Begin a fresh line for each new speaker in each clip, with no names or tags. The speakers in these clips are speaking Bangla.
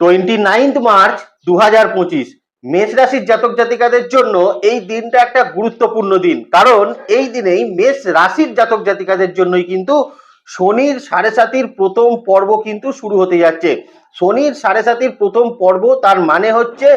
টোয়েন্টি নাইন্থ মার্চ দু হাজার পঁচিশ। মেষ রাশির জাতক জাতিকাদের জন্য এই দিনটা একটা গুরুত্বপূর্ণ দিন। কারণ এই দিনেই মেষ রাশির জাতক জাতিকাদের জন্যই কিন্তু শনির সাড়ে সাতির প্রথম পর্ব কিন্তু শুরু হতে যাচ্ছে। শনির সাড়ে সাতির প্রথম পর্ব, তার মানে হচ্ছে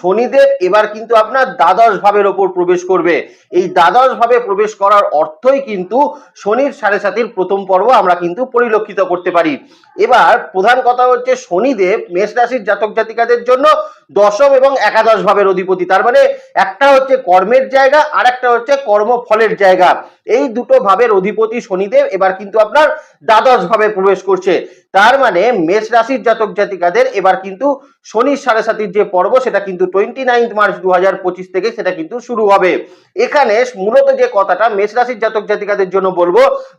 শনিদেব এবার কিন্তু আপনার দ্বাদশ ভাবের ওপর প্রবেশ করবে। এই দ্বাদশ ভাবে প্রবেশ করার অর্থই কিন্তু শনির সাড়ে সাতির প্রথম পর্ব আমরা কিন্তু পরিলক্ষিত করতে পারি। এবার প্রধান কথা হচ্ছে শনিদেব মেষ রাশির জাতক জাতিকাদের জন্য দশম এবং একাদশ ভাবের অধিপতি। তার মানে একটা হচ্ছে কর্মের জায়গা আর একটা হচ্ছে কর্মফলের জায়গা। এই দুটো ভাবের অধিপতি শনিদেব, এবার কিন্তু আপনার দ্বাদশ ভাবে প্রবেশ করছে। তার মানে মেষ রাশির জাতক জাতিকাদের এবার কিন্তু শনির সাড়ে সাতির যে পর্ব, সেটা কিন্তু টোয়েন্টি নাইন্থ মার্চ দু হাজার পঁচিশ থেকে সেটা কিন্তু শুরু হবে। এখানে মূলত যে কথাটা মেষ রাশির জাতক জাতিকাদের জন্য বলব,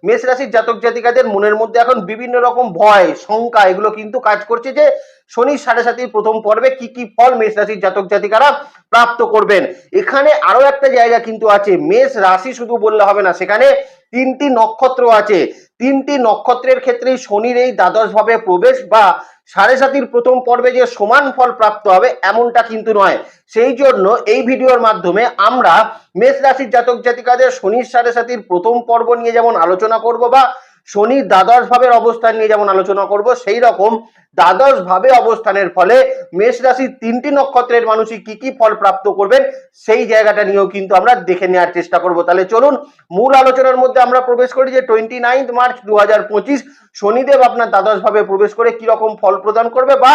মেষ রাশির জাতক জাতিকাদের মনের মধ্যে এখন বিভিন্ন রকম ভয়, শঙ্কা, এগুলো কিন্তু কাজ করছে যে শনির সাড়ে সাতির প্রথম পর্বে কি কি ফল মেষ রাশির জাতক জাতিকারা প্রাপ্ত করবেন। এখানে আরও একটা জায়গা কিন্তু আছে, মেষ রাশি শুধু বললে হবে না, সেখানে তিনটি নক্ষত্র আছে। তিনটি নক্ষত্রের ক্ষেত্রেই শনির এই দ্বাদশভাবে প্রবেশ বা সাড়ে সাতির প্রথম পর্বে যে সমান ফল প্রাপ্ত হবে এমনটা কিন্তু নয়। সেই জন্য এই ভিডিওর মাধ্যমে আমরা মেষ রাশির জাতক জাতিকাদের শনির সাড়ে সাতির প্রথম পর্ব নিয়ে যেমন আলোচনা করব বা শনির দ্বাদশ ভাবের অবস্থান নিয়ে যেমন আলোচনা করব, সেই রকম দ্বাদশ ভাবে অবস্থানের ফলে মেষ রাশির তিনটি নক্ষত্রের মানুষই কি কি ফল প্রাপ্ত করবেন, সেই জায়গাটা নিয়েও কিন্তু আমরা দেখে নেওয়ার চেষ্টা করব। তাহলে চলুন, মূল আলোচনার মধ্যে আমরা প্রবেশ করি যে টোয়েন্টি নাইন্থ মার্চ দু হাজার পঁচিশ, শনিদেব আপনার দ্বাদশ ভাবে প্রবেশ করে কি রকম ফল প্রদান করবে বা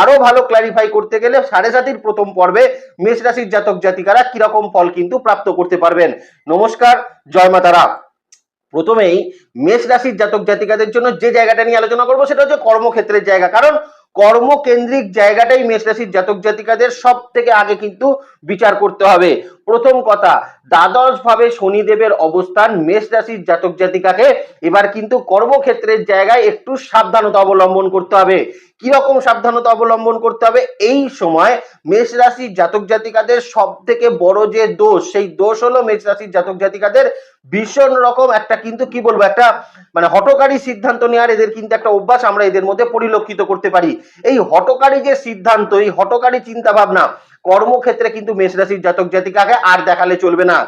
আরও ভালো ক্ল্যারিফাই করতে গেলে সাড়ে সাতির প্রথম পর্বে মেষ রাশির জাতক জাতিকারা কীরকম ফল কিন্তু প্রাপ্ত করতে পারবেন। নমস্কার, জয় মাতারা। প্রথমেই মেষ রাশির জাতক জাতিকাদের জন্য যে জায়গাটা নিয়ে আলোচনা করব সেটা হচ্ছে কর্মক্ষেত্রের জায়গা। কারণ কর্মকেন্দ্রিক জায়গাটাই মেষ রাশির জাতক জাতিকাদের সব থেকে আগে কিন্তু বিচার করতে হবে। প্রথম কথা দ্বাদশ ভাবে শনিদেবের অবস্থান মেষ রাশির জাতক জাতিকাকে। এবার কিন্তু কর্মক্ষেত্রের জায়গায় একটু সাবধানতা অবলম্বন করতে হবে। কি রকম সাবধানতা অবলম্বন করতে হবে? এই সময় মেষ রাশির জাতক জাতিকাদের সব থেকে বড় যে দোষ, সেই দোষ হলো মেষ রাশির জাতক জাতিকাদের ভীষণ রকম একটা কিন্তু কি বলব, একটা মানে হটকারী সিদ্ধান্ত নেওয়ার এদের কিন্তু একটা অভ্যাস আমরা এদের মধ্যে পরিলক্ষিত করতে পারি। এই হটকারী যে সিদ্ধান্ত, এই হটকারী চিন্তা ভাবনা কর্মক্ষেত্রে কিন্তু মেষ রাশির জাতক জাতিকাকে আর দেখালে চলবে না।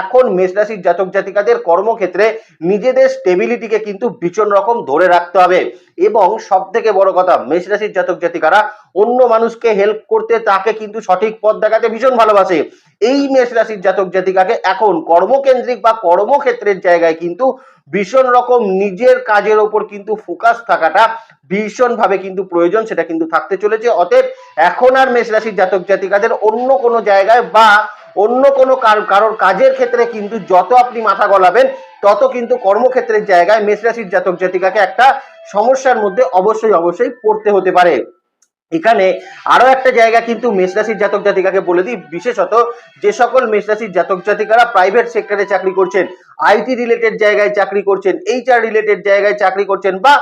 এখন মেষ রাশির জাতক জাতিকাদের কর্মক্ষেত্রে নিজেদের স্টেবিলিটিকে কিন্তু ভীষণ রকম ধরে রাখতে হবে। এবং সব থেকে বড় কথা, মেষ রাশির জাতক জাতিকারা অন্য মানুষকে হেল্প করতে তাকে কিন্তু সঠিক পথ দেখাতে ভীষণ ভালোবাসে। এই মেষ রাশির জাতক জাতিকাকে এখন কর্মকেন্দ্রিক বা কর্মক্ষেত্রের জায়গায় কিন্তু ভীষণ রকম নিজের কাজের ওপর কিন্তু ফোকাস থাকাটা ভীষণ ভাবে কিন্তু প্রয়োজন, সেটা কিন্তু থাকতে চলেছে। অতএব এখন আর মেষ রাশির জাতক জাতিকাদের অন্য কোনো জায়গায় বা অন্য কোনো কারোর কাজের ক্ষেত্রে কিন্তু যত আপনি মাথা গলাবেন, তত কিন্তু কর্মক্ষেত্রের জায়গায় মেষ রাশির জাতক জাতিকাকে একটা সমস্যার মধ্যে অবশ্যই অবশ্যই পড়তে হতে পারে। এখানে আরও একটা জায়গা কিন্তু মেষ রাশির জাতক জাতিকাকে বলে দিই, বিশেষত যে সকল মেষ রাশির জাতক জাতিকারা প্রাইভেট সেক্টরে চাকরি করছেন আইটি রিলেটেড জায়গায় চাকরি করছেন এইচআর রিলেটেড জায়গায় চাকরি করছেন বা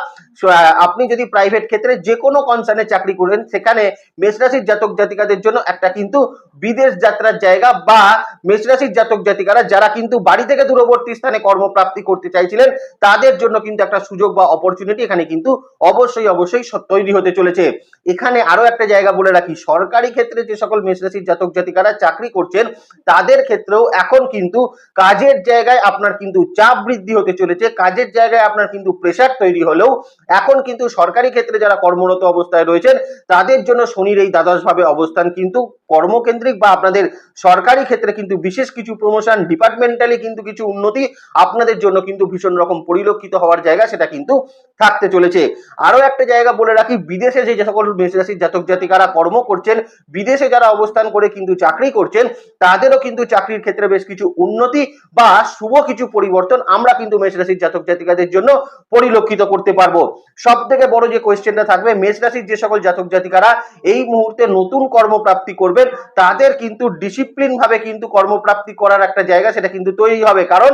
আপনি যদি প্রাইভেট ক্ষেত্রে যে কোনো কনসার্নে চাকরি করেন, সেখানে মেষ রাশির জাতক জাতিকাদের জন্য একটা কিন্তু বিদেশ যাত্রার জায়গা বা মেষ রাশির জাতক জাতিকারা যারা কিন্তু বাড়ি থেকে দূরবর্তী স্থানে কর্মপ্রাপ্তি করতে চাইছিলেন, তাদের জন্য কিন্তু একটা সুযোগ বা অপরচুনিটি এখানে কিন্তু অবশ্যই অবশ্যই তৈরি হতে চলেছে। এখানে আরও একটা জায়গা বলে রাখি, সরকারি ক্ষেত্রে যে সকল মেষ রাশির জাতক জাতিকারা চাকরি করছেন, তাদের ক্ষেত্রেও এখন কিন্তু কাজের জায়গায় আপনার কিন্তু চাপ বৃদ্ধি হতে চলেছে, কাজের জায়গায় আপনার কিন্তু প্রেশার তৈরি হলেও এখন কিন্তু সরকারি ক্ষেত্রে যারা কর্মরত অবস্থায় রয়েছেন, তাদের জন্য শনির এই দ্বাদশ ভাবে অবস্থান কিন্তু কর্মকেন্দ্রিক বা আপনাদের সরকারি ক্ষেত্রে কিন্তু বিশেষ কিছু প্রমোশন ডিপার্টমেন্টালি কিন্তু কিছু উন্নতি আপনাদের জন্য কিন্তু ভীষণ রকম পরিলক্ষিত হওয়ার জায়গা সেটা কিন্তু থাকতে চলেছে। আরও একটা জায়গা বলে রাখি, বিদেশে যে সকল মেষ রাশির জাতক জাতিকারা কর্ম করছেন, বিদেশে যারা অবস্থান করে কিন্তু চাকরি করছেন, তাদেরও কিন্তু চাকরির ক্ষেত্রে বেশ কিছু উন্নতি বা শুভ কিছু পরিবর্তন আমরা কিন্তু মেষ রাশির জাতক জাতিকাদের জন্য পরিলক্ষিত করতে পারব। সব থেকে বড় যে কোয়েশ্চেনটা থাকবে, মেষ রাশির যে সকল জাতক জাতিকারা এই মুহূর্তে নতুন কর্মপ্রাপ্তি করবেন, তাদের কিন্তু ডিসিপ্লিন ভাবে কিন্তু কর্মপ্রাপ্তি করার একটা জায়গা সেটা কিন্তু তৈরি হবে। কারণ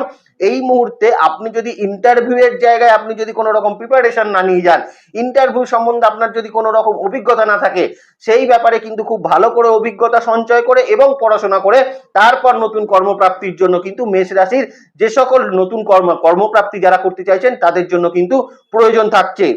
এই মুহূর্তে আপনি যদি ইন্টারভিউ এর জায়গায় আপনি যদি কোনো রকম প্রিপারেশন না নিয়ে যান ইন্টারভিউ সম্বন্ধে আপনার যদি কোনো রকম অভিজ্ঞতা না থাকে, সেই ব্যাপারে কিন্তু খুব ভালো করে অভিজ্ঞতা সঞ্চয় করে এবং পড়াশোনা করে তারপর নতুন কর্মপ্রাপ্তির জন্য কিন্তু মেষ রাশির যে সকল নতুন কর্ম, কর্মপ্রাপ্তি যারা করতে চাইছেন, তাদের জন্য কিন্তু প্রয়োজন থাকছে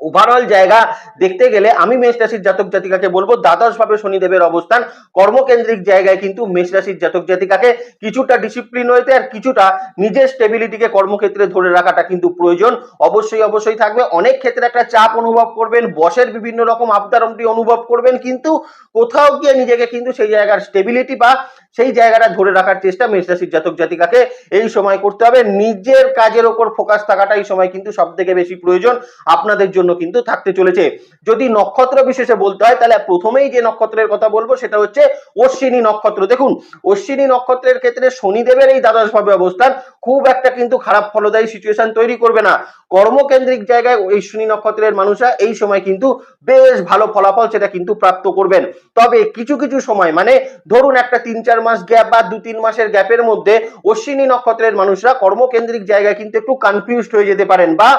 ওভারঅল জায়গা দেখতে গেলে আমি মেষ রাশির জাতক জাতিকাকে বলব, দ্বাদশ ভাবে শনিদেবের অবস্থান। কর্মকেন্দ্রিক জায়গায় কিন্তু মেষ রাশির জাতক জাতিকাকে কিছুটা ডিসিপ্লিন হইতে আর কিছুটা নিজের স্টেবিলিটিকে কর্মক্ষেত্রে ধরে রাখাটা কিন্তু প্রয়োজন। অবশ্যই অবশ্যই থাকবে। অনেক ক্ষেত্রে একটা চাপ অনুভব করবেন, বসের বিভিন্ন রকম আবদারমটি অনুভব করবেন, কিন্তু কোথাও গিয়ে নিজেকে কিন্তু সেই জায়গার স্টেবিলিটি বা সেই জায়গাটা ধরে রাখার চেষ্টা মেষ রাশির জাতক জাতিকাকে এই সময় করতে হবে। নিজের কাজের ওপর ফোকাস থাকাটা এই সময় কিন্তু সব থেকে বেশি প্রয়োজন আপনাদের জন্য কিন্তু থাকতে চলেছে। যদি নক্ষত্র বিশেষে বলতে হয়, তাহলে প্রথমেই যে নক্ষত্রের কথা বলব সেটা হচ্ছে অশ্বিনী নক্ষত্র। দেখুন, অশ্বিনী নক্ষত্রের ক্ষেত্রে শনিদেবের এই দ্বাদশ ভাবে অবস্থান। খুব একটা কিন্তু খারাপ ফলদায়ী সিচুয়েশন তৈরি করবে না। কর্মকেন্দ্রিক জায়গায় এই শনি নক্ষত্রের মানুষরা এই সময় কিন্তু বেশ ভালো ফলাফল সেটা কিন্তু প্রাপ্ত করবেন। তবে কিছু কিছু সময় মানে ধরুন একটা তিন চার মাস গ্যাপ বা দু তিন মাসের গ্যাপের মধ্যে অশ্বিনী নক্ষত্রের মানুষরা কর্মকেন্দ্রিক জায়গায় কিন্তু একটু কনফিউজড হয়ে যেতে পারেন বা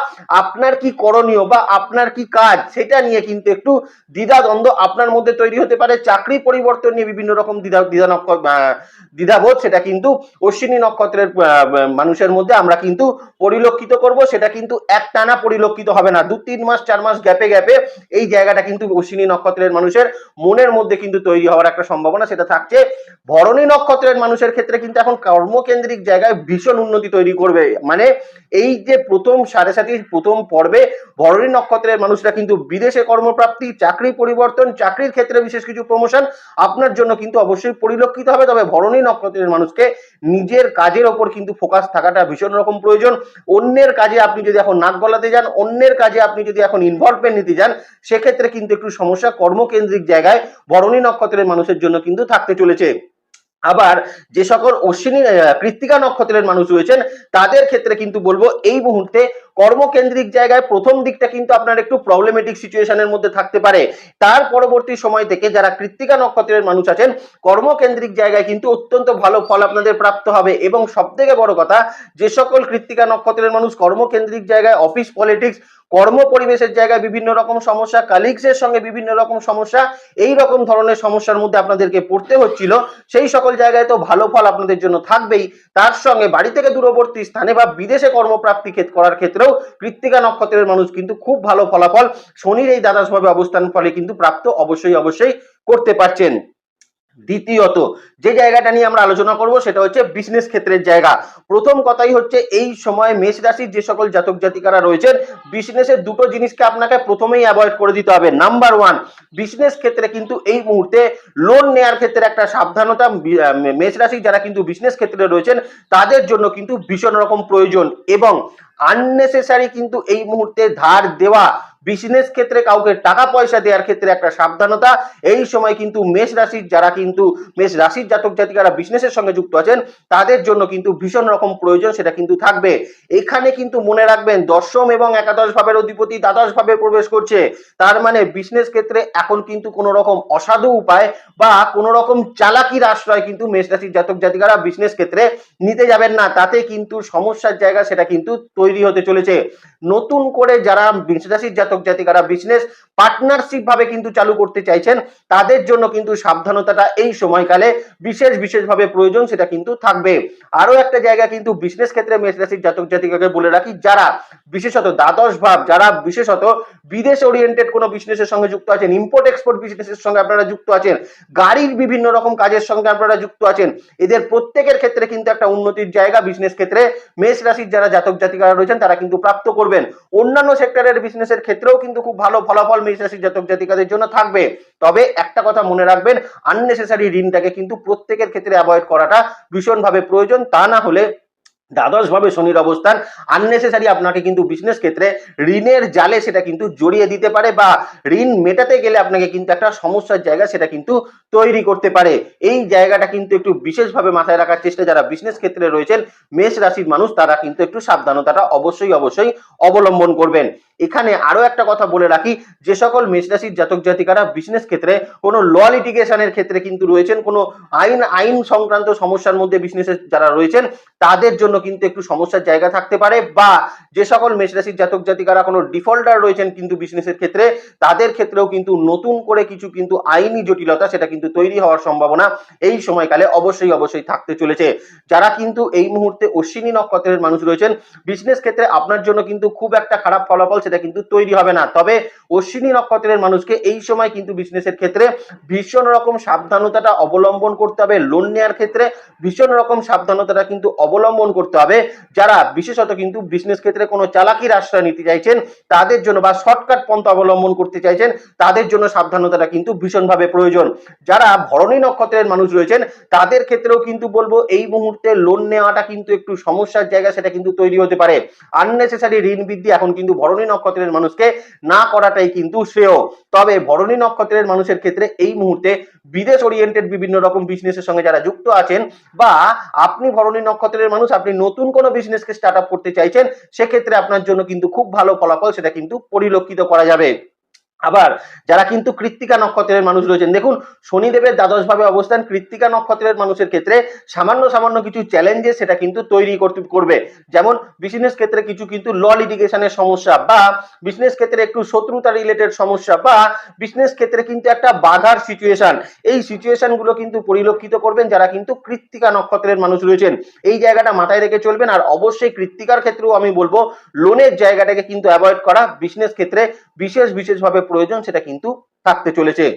আপনার কি করণীয় বা আপনার কি কাজ সেটা নিয়ে কিন্তু একটু দ্বিধাদ্বন্দ্ব আপনার মধ্যে তৈরি হতে পারে। চাকরি পরিবর্তন নিয়ে বিভিন্ন রকম দ্বিধা দ্বিধা নক্ষ- আহ, দ্বিধাবোধ সেটা কিন্তু অশ্বিনী নক্ষত্রের মানুষের মধ্যে আমরা কিন্তু পরিলক্ষিত করব, সেটা কিন্তু এক টানা পরিলক্ষিত হবে না। দু, তিন মাস, চার মাস গ্যাপে গ্যাপে এই জায়গাটা কিন্তু অশ্বিনী নক্ষত্রের মানুষের মনের মধ্যে কিন্তু তৈরি হওয়ার একটা সম্ভাবনা সেটা থাকছে। ভরণী নক্ষত্রের মানুষের ক্ষেত্রে কিন্তু এখন কর্মকেন্দ্রিক জায়গায় ভীষণ উন্নতি তৈরি করবে। মানে এই যে প্রথম সাড়ে সাতির প্রথম পর্বে ভরণী নক্ষত্রের মানুষরা কিন্তু বিদেশে কর্মপ্রাপ্তি, চাকরি পরিবর্তন, চাকরির ক্ষেত্রে বিশেষ কিছু প্রমোশন আপনার জন্য কিন্তু অবশ্যই পরিলক্ষিত হবে। তবে ভরণী নক্ষত্রের মানুষকে নিজের কাজের ওপর কিন্তু ফোকাস থাকাটা ভীষণ রকম প্রয়োজন। অন্যের কাজে আপনি যদি এখন নাক গলাতে যান, অন্যের কাজে আপনি যদি এখন ইনভলভমেন্ট নিতে যান, সেক্ষেত্রে কিন্তু একটু সমস্যা কর্মকেন্দ্রিক জায়গায়, বরণী নক্ষত্রের মানুষের জন্য কিন্তু থাকতে চলেছে। আবার যে সকল অশ্বিনী কৃত্তিকা নক্ষত্রের মানুষ রয়েছেন, তাদের ক্ষেত্রে কিন্তু বলব এই মুহূর্তে কর্মকেন্দ্রিক জায়গায় প্রথম দিকটা কিন্তু আপনার একটু প্রবলেমেটিক সিচুয়েশনের মধ্যে থাকতে পারে। তার পরবর্তী সময় থেকে যারা কৃত্তিকা নক্ষত্রের মানুষ আছেন, কর্মকেন্দ্রিক জায়গায় কিন্তু অত্যন্ত ভালো ফল আপনাদের প্রাপ্ত হবে এবং সব থেকে বড় কথা, যে সকল কৃত্তিকা নক্ষত্রের মানুষ কর্মকেন্দ্রিক জায়গায় অফিস পলিটিক্স কর্ম পরিবেশের জায়গায় বিভিন্ন রকম সমস্যা কালিগসের সঙ্গে বিভিন্ন রকম সমস্যা, এই রকম ধরনের সমস্যার মধ্যে আপনাদেরকে পড়তে হচ্ছিল। সেই সকল জায়গায় তো ভালো ফল আপনাদের জন্য থাকবেই। তার সঙ্গে বাড়ি থেকে দূরবর্তী স্থানে বা বিদেশে কর্মপ্রাপ্তি করার ক্ষেত্রেও কৃত্তিকা নক্ষত্রের মানুষ কিন্তু খুব ভালো ফলাফল শনির এই দ্বাদশ ভাবে অবস্থান ফলে কিন্তু প্রাপ্ত অবশ্যই অবশ্যই করতে পারছেন। দ্বিতীয়ত, যে জায়গাটা নিয়ে আমরা আলোচনা করব সেটা হচ্ছে বিজনেস ক্ষেত্রের জায়গা। প্রথম কথাই হচ্ছে এই সময় মেষ রাশির যে সকল জাতক জাতিকারা রয়েছেন বিজনেসের দুটো জিনিসকে আপনাকে প্রথমেই অ্যাভয়েড করে দিতে হবে। নাম্বার ওয়ান বিজনেস ক্ষেত্রে কিন্তু এই মুহূর্তে লোন নেয়ার ক্ষেত্রে একটা সাবধানতা মেষ রাশি যারা কিন্তু বিজনেস ক্ষেত্রে রয়েছেন, তাদের জন্য কিন্তু ভীষণ রকম প্রয়োজন এবং আননেসেসারি কিন্তু এই মুহূর্তে ধার দেওয়া বিজনেস ক্ষেত্রে কাউকে টাকা পয়সা দেওয়ার ক্ষেত্রে একটা সাবধানতা। এই সময় কিন্তু মেষ রাশির যারা কিন্তু, মেষ রাশির জাতক জাতিকারা বিজনেসের সঙ্গে যুক্ত আছেন, তাদের জন্য কিন্তু ভীষণ রকম প্রয়োজন সেটা কিন্তু থাকবে। এখানে কিন্তু মনে রাখবেন, দশম এবং একাদশ ভাবের অধিপতি দ্বাদশ ভাবে প্রবেশ করছে। তার মানে বিজনেস ক্ষেত্রে এখন কিন্তু কোনো রকম অসাধু উপায় বা কোনো রকম চালাকির আশ্রয় কিন্তু মেষ রাশির জাতক জাতিকারা বিজনেস ক্ষেত্রে নিতে যাবেন না। তাতে কিন্তু সমস্যার জায়গা সেটা কিন্তু তৈরি হতে চলেছে। নতুন করে যারা মেষ রাশির জাতক জাতিকারা বিজনেস পার্টনারশিপ ভাবে কিন্তু চালু করতে চাইছেন, তাদের জন্য কিন্তু সাবধানতাটা এই সময়কালে বিশেষ বিশেষভাবে প্রয়োজন, সেটা কিন্তু থাকবে। আরও একটা জায়গা কিন্তু বিজনেস ক্ষেত্রে মেষ রাশির জাতক জাতিকাকে বলে রাখি, যারা বিশেষত দ্বাদশ ভাব, যারা বিশেষত বিদেশ ওরিয়েন্টেড কোনো বিজনেসের সঙ্গে যুক্ত আছেন ইম্পোর্ট এক্সপোর্ট বিজনেসের সঙ্গে আপনারা যুক্ত আছেন, গাড়ির বিভিন্ন রকম কাজের সঙ্গে আপনারা যুক্ত আছেন, এদের প্রত্যেকের ক্ষেত্রে কিন্তু একটা উন্নতির জায়গা বিজনেস ক্ষেত্রে মেষ রাশির যারা জাতক জাতিকারা রয়েছেন, তারা কিন্তু প্রাপ্ত করবেন। অন্যান্য সেক্টরের বিজনেসের ক্ষেত্রেও কিন্তু খুব ভালো ফলাফল মেষ রাশির জাতক জাতিকাদের জন্য থাকবে। তবে একটা কথা মনে রাখবেন আননেসেসারি ঋণটাকে কিন্তু প্রত্যেকের ক্ষেত্রে অ্যাভয়েড করাটা ভীষণভাবে প্রয়োজন। তা না হলে দ্বাদশ ভাবে শনির অবস্থান আননেসেসারি আপনাকে কিন্তু বিজনেস ক্ষেত্রে ঋণের জালে সেটা কিন্তু জড়িয়ে দিতে পারে বা ঋণ মেটাতে গেলে আপনাকে কিন্তু একটা সমস্যার জায়গা সেটা কিন্তু তৈরি করতে পারে। এই জায়গাটা কিন্তু একটু বিশেষভাবে মাথায় রাখার চেষ্টা, যারা বিজনেস ক্ষেত্রে রয়েছেন, মেষ রাশির মানুষ, তারা কিন্তু একটু সাবধানতাটা অবশ্যই অবশ্যই অবলম্বন করবেন। এখানে আরও একটা কথা বলে রাখি, যে সকল মেষ রাশির জাতক জাতিকারা বিজনেস ক্ষেত্রে কোনো ল লিটিগেশনের ক্ষেত্রে কিন্তু রয়েছেন, কোনো আইন আইন সংক্রান্ত সমস্যার মধ্যে বিজনেসে যারা রয়েছেন, তাদের জন্য জন্য কিন্তু একটু সমস্যার জায়গা থাকতে পারে বা যে সকল মেষ রাশির জাতক জাতিকারা কোনো ডিফল্টার রয়েছেন কিন্তু বিজনেসের ক্ষেত্রে, তাদের ক্ষেত্রেও কিন্তু নতুন করে কিছু কিন্তু আইনি জটিলতা সেটা কিন্তু তৈরি হওয়ার সম্ভাবনা এই সময়কালে অবশ্যই অবশ্যই থাকতে চলেছে। যারা কিন্তু এই মুহূর্তে অশ্বিনী নক্ষত্রের মানুষ রয়েছেন, বিজনেস ক্ষেত্রে আপনার জন্য কিন্তু খুব একটা খারাপ ফলাফল সেটা কিন্তু তৈরি হবে না। তবে অশ্বিনী নক্ষত্রের মানুষকে এই সময় কিন্তু বিজনেসের ক্ষেত্রে ভীষণ রকম সাবধানতাটা অবলম্বন করতে হবে। লোন নেওয়ার ক্ষেত্রে ভীষণ রকম সাবধানতাটা কিন্তু অবলম্বন করতে হবে। যারা বিশেষত কিন্তু বিজনেস ক্ষেত্রে কোনো চালাকির আশ্রয় নিতে চাইছেন, তাদের জন্য বা শর্টকাট পন্থা অবলম্বন করতে চাইছেন, তাদের জন্য সাবধানতাটা কিন্তু ভীষণভাবে প্রয়োজন। যারা ভরণী নক্ষত্রের মানুষ রয়েছেন, তাদের ক্ষেত্রেও কিন্তু বলব এই মুহূর্তে লোন নেওয়াটা কিন্তু একটু সমস্যার জায়গা, সেটা কিন্তু তৈরি হতে পারে। আননেসেসারি ঋণ বৃদ্ধি এখন কিন্তু ভরণী নক্ষত্রের মানুষকে না করাটাই কিন্তু শ্রেয়। তবে ভরণী নক্ষত্রের মানুষের ক্ষেত্রে এই মুহূর্তে বিদেশ ওরিয়েন্টেড বিভিন্ন রকম বিজনেসের সঙ্গে যারা যুক্ত আছেন বা আপনি ভরণী নক্ষত্রের মানুষ, আপনি নতুন কোনো বিজনেসকে স্টার্ট আপ করতে চাইছেন, সেক্ষেত্রে আপনার জন্য কিন্তু খুব ভালো ফলাফল সেটা কিন্তু পরিলক্ষিত করা যাবে। আবার যারা কিন্তু কৃত্তিকা নক্ষত্রের মানুষ রয়েছেন, দেখুন শনিদেবের দ্বাদশ ভাবে অবস্থান কৃত্তিকা নক্ষত্রের মানুষের ক্ষেত্রে সামান্য সামান্য কিছু চ্যালেঞ্জেস সেটা কিন্তু তৈরি করতে করবে। যেমন বিজনেস ক্ষেত্রে কিছু কিন্তু ল লিটিগেশনের সমস্যা বা বিজনেস ক্ষেত্রে একটু শত্রুতা রিলেটেড সমস্যা বা বিজনেস ক্ষেত্রে কিন্তু একটা বাধার সিচুয়েশন এই সিচুয়েশনগুলো কিন্তু পরিলক্ষিত করবেন যারা কিন্তু কৃত্তিকা নক্ষত্রের মানুষ রয়েছেন। এই জায়গাটা মাথায় রেখে চলবেন আর অবশ্যই কৃত্তিকার ক্ষেত্রেও আমি বলব লোনের জায়গাটাকে কিন্তু অ্যাভয়েড করা। বিজনেস ক্ষেত্রে বিশেষ বিশেষভাবে প্রয়োজন সেটা কিন্তু থাকতে চলেছে।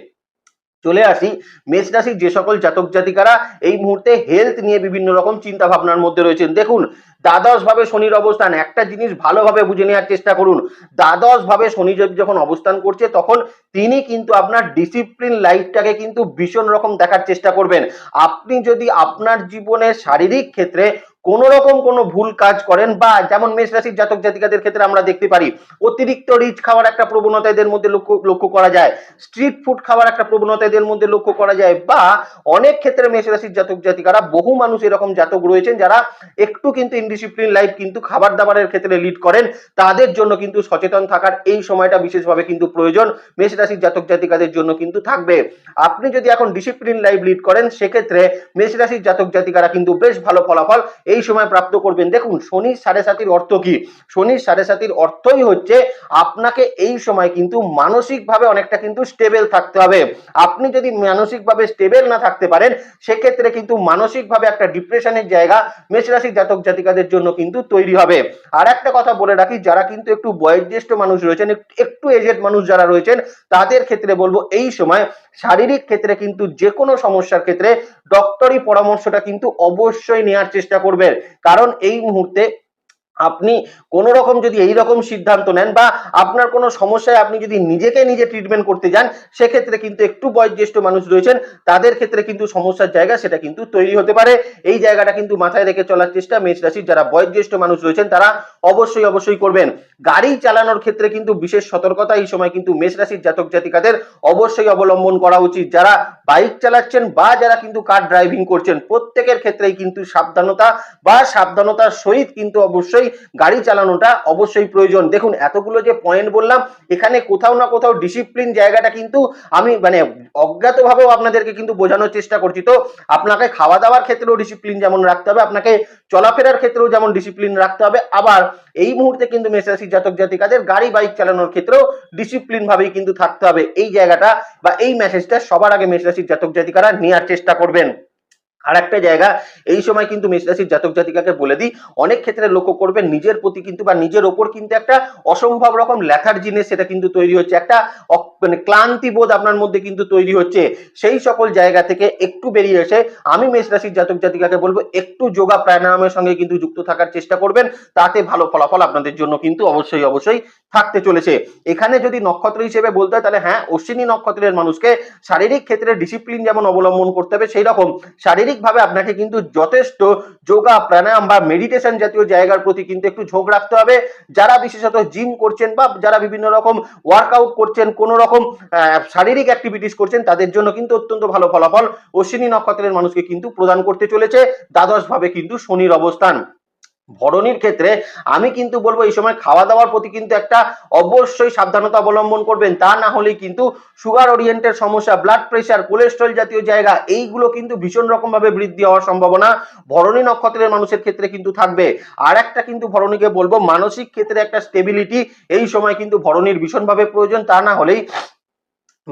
চলে আসি, মেষ রাশির যে সকল জাতক জাতিকারা এই মুহূর্তে হেলথ নিয়ে বিভিন্ন রকম চিন্তা ভাবনার মধ্যে রয়েছেন। দেখুন দ্বাদশ ভাবে শনির অবস্থান, একটা জিনিস ভালোভাবে বুঝে নেওয়ার চেষ্টা করুন। দ্বাদশ ভাবে শনি যখন অবস্থান করছে, তখন তিনি কিন্তু আপনার ডিসিপ্লিন লাইফটাকে কিন্তু ভীষণ রকম দেখার চেষ্টা করবেন। আপনি যদি আপনার জীবনের শারীরিক ক্ষেত্রে কোন রকম কোনো ভুল কাজ করেন বা যেমন মেষ রাশির জাতক জাতিকাদের ক্ষেত্রে আমরা দেখতে পারি, অতিরিক্ত রিচ খাওয়ার একটা প্রবণতা এদের মধ্যে লক্ষ্য লক্ষ্য করা যায়, স্ট্রিট ফুড খাওয়ার একটা প্রবণতা এদের মধ্যে লক্ষ্য করা যায় বা অনেক ক্ষেত্রে মেষ রাশির জাতক জাতিকারা বহু মানুষ এরকম জাতক রয়েছেন যারা একটু কিন্তু ইনডিসিপ্লিন লাইফ কিন্তু খাবার দাবারের ক্ষেত্রে লিড করেন, তাদের জন্য কিন্তু সচেতন থাকার এই সময়টা বিশেষভাবে কিন্তু প্রয়োজন, মেষ রাশির জাতক জাতিকাদের জন্য কিন্তু থাকবে। আপনি যদি এখন ডিসিপ্লিন লাইফ লিড করেন, সেক্ষেত্রে মেষ রাশির জাতক জাতিকারা কিন্তু বেশ ভালো ফলাফল এই সময় প্রাপ্ত করবেন। দেখুন শনির সাড়ে সাতির অর্থ কি? শনির সাড়ে সাতির অর্থই হচ্ছে আপনাকে এই সময় কিন্তু মানসিকভাবে অনেকটা কিন্তু স্টেবেল থাকতে হবে। আপনি যদি মানসিকভাবে স্টেবেল না থাকতে পারেন, সেক্ষেত্রে কিন্তু মানসিকভাবে একটা ডিপ্রেশনের জায়গা মেষ রাশির জাতক জাতিকাদের জন্য কিন্তু তৈরি হবে। আর একটা কথা বলে রাখি, যারা কিন্তু একটু বয়োজ্যেষ্ঠ মানুষ রয়েছেন, একটু- এজেড মানুষ যারা রয়েছেন, তাদের ক্ষেত্রে বলব এই সময় শারীরিক ক্ষেত্রে কিন্তু যে কোনো সমস্যার ক্ষেত্রে ডক্টরি পরামর্শটা কিন্তু অবশ্যই নেওয়ার চেষ্টা করবেন। কারণ এই মুহূর্তে আপনি কোন রকম যদি এই রকম সিদ্ধান্ত নেন বা আপনার কোনো সমস্যায় আপনি যদি নিজেকে নিজে ট্রিটমেন্ট করতে যান, সেক্ষেত্রে কিন্তু একটু বয়োজ্যেষ্ঠ মানুষ রয়েছেন, তাদের ক্ষেত্রে কিন্তু সমস্যার জায়গা সেটা কিন্তু তৈরি হতে পারে। এই জায়গাটা কিন্তু মাথায় রেখে চলার চেষ্টা মেষ রাশির যারা বয়োজ্যেষ্ঠ মানুষ রয়েছেন, তারা অবশ্যই অবশ্যই করবেন। গাড়ি চালানোর ক্ষেত্রে কিন্তু বিশেষ সতর্কতা এই সময় কিন্তু মেষ রাশির জাতক জাতিকাদের অবশ্যই অবলম্বন করা উচিত। যারা বাইক চালাচ্ছেন বা যারা কিন্তু কার ড্রাইভিং করছেন, প্রত্যেকের ক্ষেত্রেই কিন্তু সাবধানতা বা সাবধানতার সহিত কিন্তু অবশ্যই গাড়ি চালানোটা অবশ্যই প্রয়োজন। দেখুন, এতগুলো যে পয়েন্ট বললাম, এখানে কোথাও না কোথাও ডিসিপ্লিন জায়গাটা কিন্তু আমি মানে অজ্ঞাতভাবেও আপনাদেরকে কিন্তু বোঝানোর চেষ্টা করছি। তো আপনাকে খাওয়া দাওয়ার ক্ষেত্রেও ডিসিপ্লিন যেমন রাখতে হবে, আপনাকে চলাফেরার ক্ষেত্রেও যেমন ডিসিপ্লিন রাখতে হবে, আবার এই মুহূর্তে কিন্তু মেষরাশি জাতক জাতিকাদের গাড়ি বাইক চালানোর ক্ষেত্রেও ডিসিপ্লিন ভাবেই কিন্তু থাকতে হবে। এই জায়গাটা বা এই মেসেজটা সবার আগে মেষরাশির জাতক জাতিকারা নেওয়ার চেষ্টা করবেন। আর একটা জায়গা, এই সময় কিন্তু মেষরাশির জাতক জাতিকাকে বলে দিই, অনেক ক্ষেত্রে লক্ষ্য করবেন নিজের প্রতি কিন্তু বা নিজের ওপর কিন্তু একটা অসম্ভব রকম লেথার জিনিস সেটা কিন্তু তৈরি হচ্ছে, একটা মানে ক্লান্তি বোধ আপনার মধ্যে কিন্তু তৈরি হচ্ছে। সেই সকল জায়গা থেকে একটু বেরিয়ে এসে আমি মেষরাশির জাতক জাতিকাকে বলব, একটু যোগা প্রাণায়ামের সঙ্গে কিন্তু যুক্ত থাকার চেষ্টা করবেন, তাতে ভালো ফলাফল আপনাদের জন্য কিন্তু অবশ্যই অবশ্যই থাকতে চলেছে। এখানে যদি নক্ষত্র হিসেবে বলতে হয়, তাহলে হ্যাঁ অশ্বিনী নক্ষত্রের মানুষকে শারীরিক ক্ষেত্রে ডিসিপ্লিন যেমন অবলম্বন করতে হবে, সেই রকম শারীরিকভাবে আপনাকে কিন্তু যথেষ্ট যোগা, প্রাণায়াম বা মেডিটেশন জাতীয় জায়গার প্রতি কিন্তু একটু ঝোঁক রাখতে হবে। যারা বিশেষত জিম করছেন বা যারা বিভিন্ন রকম ওয়ার্কআউট করছেন, কোনো রকম শারীরিক অ্যাক্টিভিটিস করছেন, তাদের জন্য কিন্তু অত্যন্ত ভালো ফলাফল অশ্বিনী নক্ষত্রের মানুষকে কিন্তু প্রদান করতে চলেছে। দ্বাদশ ভাবে কিন্তু শনির অবস্থান। ভরণীর ক্ষেত্রে আমি কিন্তু বলব এই সময় খাওয়া দাওয়ার প্রতি কিন্তু একটা অবশ্যই সাবধানতা অবলম্বন করবেন। তা না হলেই কিন্তু সুগার ওরিয়েন্টের সমস্যা ব্লাড প্রেশার কোলেস্ট্রল জাতীয় জায়গা এইগুলো কিন্তু ভীষণ রকম ভাবে বৃদ্ধি হওয়ার সম্ভাবনা ভরণী নক্ষত্রের মানুষের ক্ষেত্রে কিন্তু থাকবে। আর একটা কিন্তু ভরণীকে বলব মানসিক ক্ষেত্রে একটা স্টেবিলিটি এই সময় কিন্তু ভরণীর ভীষণভাবে প্রয়োজন। তা না হলেই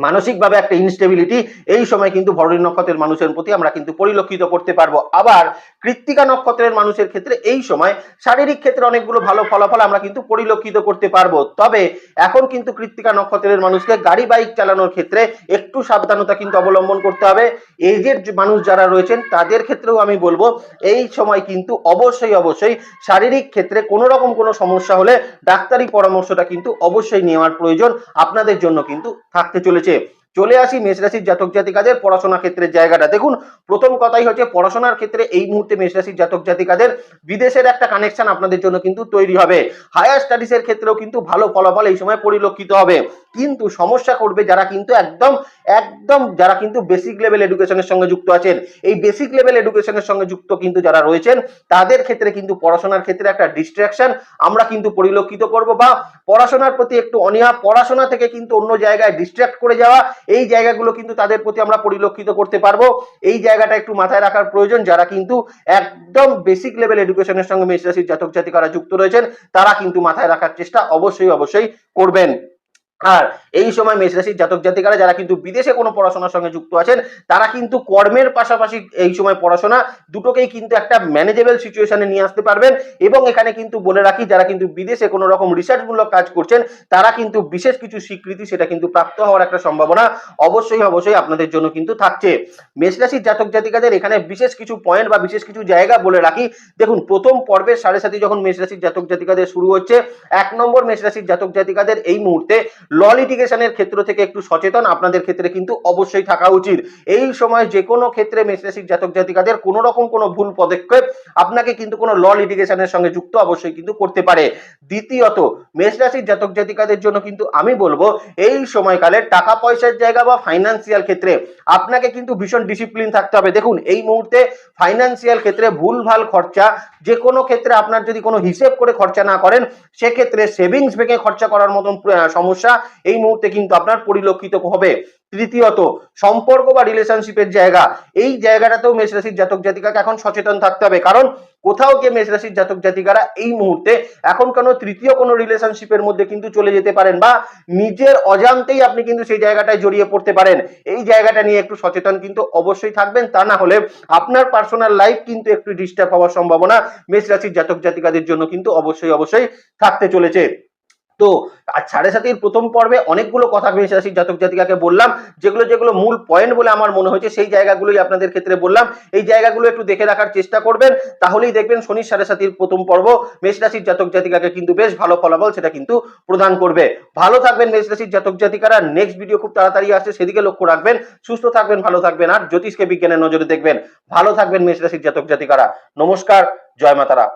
মানসিকভাবে একটা ইনস্টেবিলিটি এই সময় কিন্তু ভরণী নক্ষত্রের মানুষের প্রতি আমরা কিন্তু পরিলক্ষিত করতে পারব। আবার কৃত্তিকা নক্ষত্রের মানুষের ক্ষেত্রে এই সময় শারীরিক ক্ষেত্রে অনেকগুলো ভালো ফলাফল আমরা কিন্তু পরিলক্ষিত করতে পারব। তবে এখন কিন্তু কৃত্তিকা নক্ষত্রের মানুষকে গাড়ি, বাইক চালানোর ক্ষেত্রে একটু সাবধানতা কিন্তু অবলম্বন করতে হবে। এজের মানুষ যারা রয়েছেন, তাদের ক্ষেত্রেও আমি বলব, এই সময় কিন্তু অবশ্যই অবশ্যই শারীরিক ক্ষেত্রে কোনো রকম কোনো সমস্যা হলে ডাক্তারি পরামর্শটা কিন্তু অবশ্যই নেওয়ার প্রয়োজন। আপনাদের জন্য কিন্তু থাকতে চলেছে। রয়েছে চলে আসি মেষ রাশির জাতক জাতিকাদের পড়াশোনা ক্ষেত্রের জায়গাটা। দেখুন, প্রথম কথাই হচ্ছে পড়াশোনার ক্ষেত্রে এই মুহূর্তে মেষ রাশির জাতক জাতিকাদের বিদেশের একটা কানেকশন আপনাদের জন্য কিন্তু তৈরি হবে। হায়ার স্টাডিজের ক্ষেত্রেও কিন্তু ভালো ফলাফল এই সময় পরিলক্ষিত হবে। কিন্তু সমস্যা করবে যারা কিন্তু একদম একদম যারা কিন্তু বেসিক লেভেল এডুকেশনের সঙ্গে যুক্ত আছেন। এই বেসিক লেভেল এডুকেশনের সঙ্গে যুক্ত কিন্তু যারা রয়েছেন, তাদের ক্ষেত্রে কিন্তু পড়াশোনার ক্ষেত্রে একটা ডিস্ট্রাকশন আমরা কিন্তু পরিলক্ষিত করব বা পড়াশোনার প্রতি একটু অনীহা, পড়াশোনা থেকে কিন্তু অন্য জায়গায় ডিস্ট্রাক্ট করে যাওয়া এই জায়গাগুলো কিন্তু তাদের প্রতি আমরা পরিলক্ষিত করতে পারব। এই জায়গাটা একটু মাথায় রাখার প্রয়োজন, যারা কিন্তু একদম বেসিক লেভেল এডুকেশনের সঙ্গে মেষ রাশির জাতক জাতিকারা যুক্ত রয়েছেন, তারা কিন্তু মাথায় রাখার চেষ্টা অবশ্যই অবশ্যই করবেন। আর এই সময় মেষ রাশির জাতক জাতিকারা যারা কিন্তু বিদেশে কোনো পড়াশোনার সঙ্গে যুক্ত আছেন, তারা কিন্তু কর্মের পাশাপাশি এই সময় পড়াশোনা দুটোকেই কিন্তু একটা ম্যানেজেবল সিচুয়েশনে নিয়ে আসতে পারবেন। এবং এখানে কিন্তু বলে রাখি, যারা কিন্তু বিদেশে কোনো রকম রিসার্চমূলক কাজ করছেন, তারা কিন্তু বিশেষ কিছু স্বীকৃতি সেটা কিন্তু প্রাপ্ত হওয়ার একটা সম্ভাবনা অবশ্যই অবশ্যই আপনাদের জন্য কিন্তু থাকছে। মেষ রাশির জাতক জাতিকাদের এখানে বিশেষ কিছু পয়েন্ট বা বিশেষ কিছু জায়গা বলে রাখি। দেখুন, প্রথম পর্বের সাড়ে সাথে যখন মেষ রাশির জাতক জাতিকাদের শুরু হচ্ছে, এক নম্বর মেষ রাশির জাতক জাতিকাদের এই মুহূর্তে ল লিটিগেশনের ক্ষেত্র থেকে একটু সচেতন, আপনাদের ক্ষেত্রে কিন্তু অবশ্যই থাকা উচিত। এই সময় যে কোনো ক্ষেত্রে মেষ জাতক জাতিকাদের কোনো রকম কোনো ভুল পদক্ষেপ আপনাকে কিন্তু কোনো ল লিটিগেশনের সঙ্গে যুক্ত অবশ্যই কিন্তু করতে পারে। দ্বিতীয়ত মেষ জাতক জাতিকাদের জন্য কিন্তু আমি বলব, এই সময়কালে টাকা পয়সার জায়গা বা ফাইন্যান্সিয়াল ক্ষেত্রে আপনাকে কিন্তু ভীষণ ডিসিপ্লিন থাকতে হবে। দেখুন, এই মুহূর্তে ফাইন্যান্সিয়াল ক্ষেত্রে ভুলভাল খরচা যে কোনো ক্ষেত্রে আপনার যদি কোনো হিসেব করে খরচা না করেন, সেক্ষেত্রে সেভিংস ভেঙে খরচা করার মতন সমস্যা এই মুহূর্তে কিন্তু আপনার পরিলক্ষিত হবে। তৃতীয়ত, সম্পর্ক বা রিলেশনশিপের জায়গা। এই জায়গাটাতেও মেষ রাশির জাতক জাতিকাকে এখন সচেতন থাকতে হবে। কারণ কোথাও গিয়ে মেষ রাশির জাতক জাতিকারা এই মুহূর্তে এখন কোনো তৃতীয় কোনো রিলেশনশিপের মধ্যে কিন্তু চলে যেতে পারেন বা নিজের অজান্তেই আপনি কিন্তু সেই জায়গাটায় জড়িয়ে পড়তে পারেন। এই জায়গাটা নিয়ে একটু সচেতন কিন্তু অবশ্যই থাকবেন। তা না হলে আপনার পার্সোনাল লাইফ কিন্তু একটু ডিস্টার্ব হওয়ার সম্ভাবনা মেষ রাশির জাতক জাতিকাদের জন্য কিন্তু অবশ্যই অবশ্যই থাকতে চলেছে। তো আর সাড়ে সাতির প্রথম পর্বে অনেকগুলো কথা মেষ রাশির জাতক জাতিকাকে বললাম, যেগুলো যেগুলো মূল পয়েন্ট বলে আমার মনে হয়েছে, সেই জায়গাগুলোই আপনাদের ক্ষেত্রে বললাম। এই জায়গাগুলো একটু দেখে রাখার চেষ্টা করবেন, তাহলেই দেখবেন শনি সাড়ে সাতির প্রথম পর্ব মেষ রাশির জাতক জাতিকাকে কিন্তু বেশ ভালো ফলাফল সেটা কিন্তু প্রদান করবে। ভালো থাকবেন মেষ রাশির জাতক জাতিকারা নেক্সট ভিডিও খুব তাড়াতাড়ি আসছে, সেদিকে লক্ষ্য রাখবেন, সুস্থ থাকবেন, ভালো থাকবেন, আর জ্যোতিষকে বিজ্ঞানের নজরে দেখবেন। ভালো থাকবেন মেষ রাশির জাতক জাতিকারা। নমস্কার, জয় মাতারা।